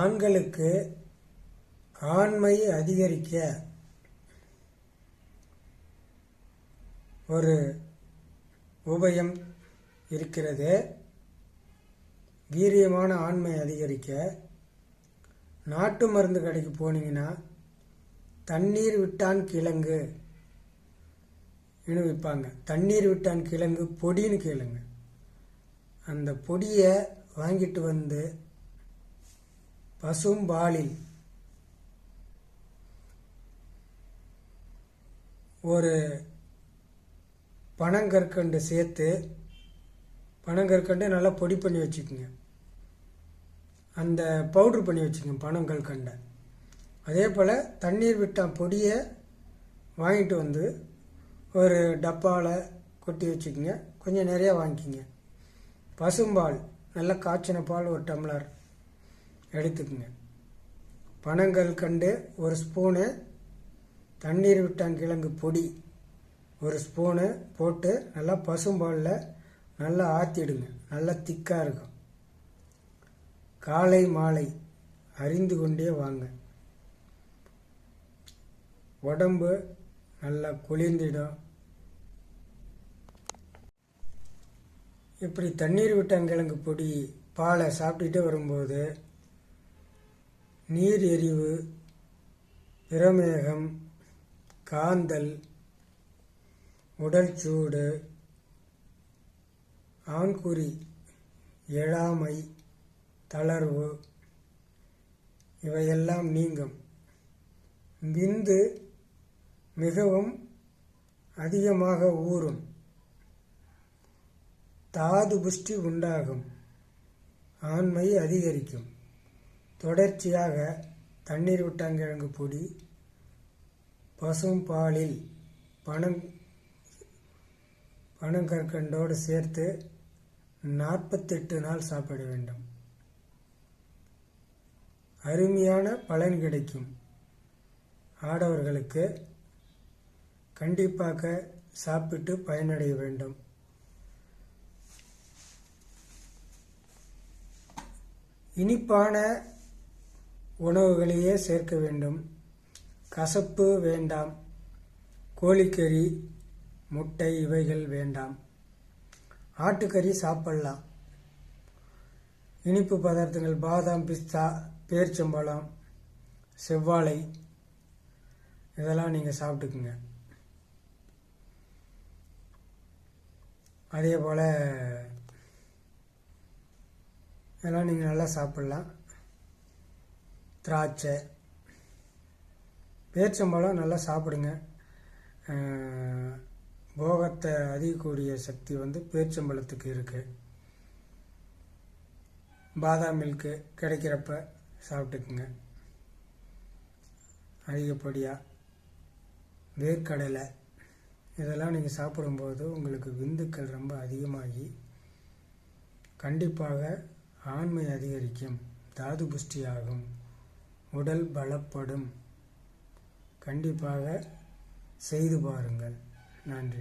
ஆண்களுக்கு ஆண்மை அதிகரிக்க ஒரு உபயம் இருக்கிறது. வீரியமான ஆண்மை அதிகரிக்க நாட்டு மருந்து கடைக்கு போனீங்கன்னா தண்ணீர் விட்டான் கிழங்கு விற்பாங்க. தண்ணீர் விட்டான் கிழங்கு பொடின்னு கேளுங்க. அந்த பொடியை வாங்கிட்டு வந்து பசும்பாலில் ஒரு பனங்கற்கண்டு சேர்த்து பனங்கற்கண்டு நல்லா பொடி பண்ணி வச்சுக்கோங்க. அந்த பவுட்ரு பண்ணி வச்சுக்கோங்க பனங்கற்கண்டை அதே போல் தண்ணீர் விட்டான் பொடியை வாங்கிட்டு வந்து ஒரு டப்பாவில் கொட்டி வச்சுக்கோங்க. கொஞ்சம் நிறையா வாங்கிக்கிங்க. பசும்பால் நல்லா காய்ச்சின பால் ஒரு டம்ளர். எடுத்துக்குங்க. பனங்கள் கண்டு ஒரு ஸ்பூனு தண்ணீர் விட்டான் கிழங்கு பொடி. ஒரு ஸ்பூனு போட்டு நல்லா பசும்பாலில் நல்லா ஆற்றிடுங்க நல்லா திக்காக இருக்கும். காலை மாலை அறிந்து கொண்டே வாங்க. உடம்பு நல்லா குளிர்ந்திடும். இப்படி தண்ணீர் விட்டாங்கிழங்கு பொடி பாலை சாப்பிட்டுட்டே வரும்போது நீர் எரிவு பிரமேகம் காந்தல் உடல் சூடு ஆண்குறி எழாமை தளர்வு இவையெல்லாம் நீங்கும். விந்து மிகவும் அதிகமாக ஊறும். தாது புஷ்டி உண்டாகும். ஆண்மை அதிகரிக்கும். தொடர்ச்சியாக தண்ணீர் விட்டாங்கிழங்கு பொடி பசும் பாலில் பனம் பனங்கற்கண்டோடு சேர்த்து நாற்பத்தெட்டு நாள் சாப்பிட வேண்டும். அருமையான பலன் கிடைக்கும். ஆடவர்களுக்கு கண்டிப்பாக சாப்பிட்டு பயனடைய வேண்டும். இனிப்பான உணவுகளையே சேர்க்க வேண்டும். கசப்பு வேண்டாம். கோழிக்கறி முட்டை இவைகள் வேண்டாம். ஆட்டுக்கறி சாப்பிடலாம். இனிப்பு பதார்த்தங்கள் பாதாம் பிஸ்தா பேர்ச்சம்பழம் செவ்வாழை இதெல்லாம் நீங்கள் சாப்பிட்டுக்குங்க. அதே போல் இதெல்லாம் நீங்கள் நல்லா சாப்பிட்லாம். திராட்சை. பேர்ச்சம்பழம் நல்லா சாப்பிடுங்க. போகத்தை அதிகக்கூடிய சக்தி வந்து பேர்ச்சம்பழத்துக்கு இருக்குது பாதாம் மில்க்கு கிடைக்கிறப்ப சாப்பிட்டுக்குங்க. அதிகப்படியாக வேர்க்கடலை. இதெல்லாம் நீங்கள் சாப்பிடும்போது உங்களுக்கு விந்துக்கள் ரொம்ப அதிகமாகி கண்டிப்பாக ஆண்மை அதிகரிக்கும் தாது புஷ்டியாகும் உடல் பலப்படும். கண்டிப்பாக செய்து பாருங்கள். நன்றி.